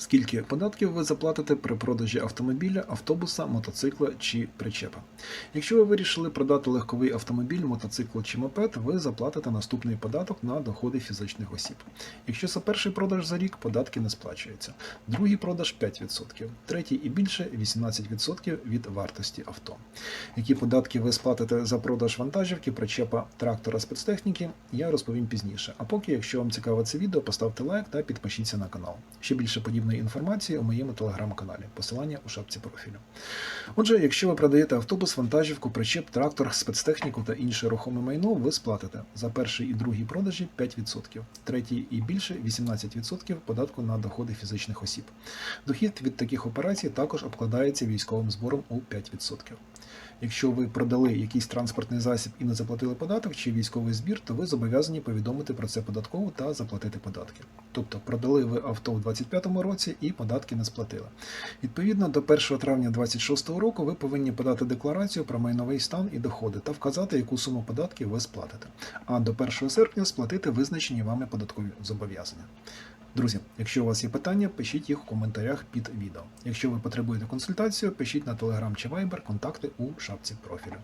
Скільки податків ви заплатите при продажі автомобіля, автобуса, мотоцикла чи причепа? Якщо ви вирішили продати легковий автомобіль, мотоцикл чи мопед, ви заплатите наступний податок на доходи фізичних осіб. Якщо це перший продаж за рік, податки не сплачуються. Другий продаж 5%, третій і більше 18% від вартості авто. Які податки ви сплатите за продаж вантажівки, причепа, трактора, спецтехніки, я розповім пізніше. А поки, якщо вам цікаво це відео, поставте лайк та підпишіться на канал. Ще більше подібної інформації у моєму телеграм-каналі. Посилання у шапці профілю. Отже, якщо ви продаєте автобус, вантажівку, причеп, трактор, спецтехніку та інше рухоме майно, ви сплатите за перший і другий продажі 5%, третій і більше 18% податку на доходи фізичних осіб. Дохід від таких операцій також обкладається військовим збором у 5%. Якщо ви продали якийсь транспортний засіб і не заплатили податок чи військовий збір, то ви зобов'язані повідомити про це податкову та заплатити податки. Тобто продали ви авто у 2025 році і податки не сплатили. Відповідно, до 1 травня 2026 року ви повинні подати декларацію про майновий стан і доходи та вказати, яку суму податків ви сплатите. А до 1 серпня сплатити визначені вами податкові зобов'язання. Друзі, якщо у вас є питання, пишіть їх в коментарях під відео. Якщо ви потребуєте консультацію, пишіть на Telegram чи Viber, контакти у шапці профілю.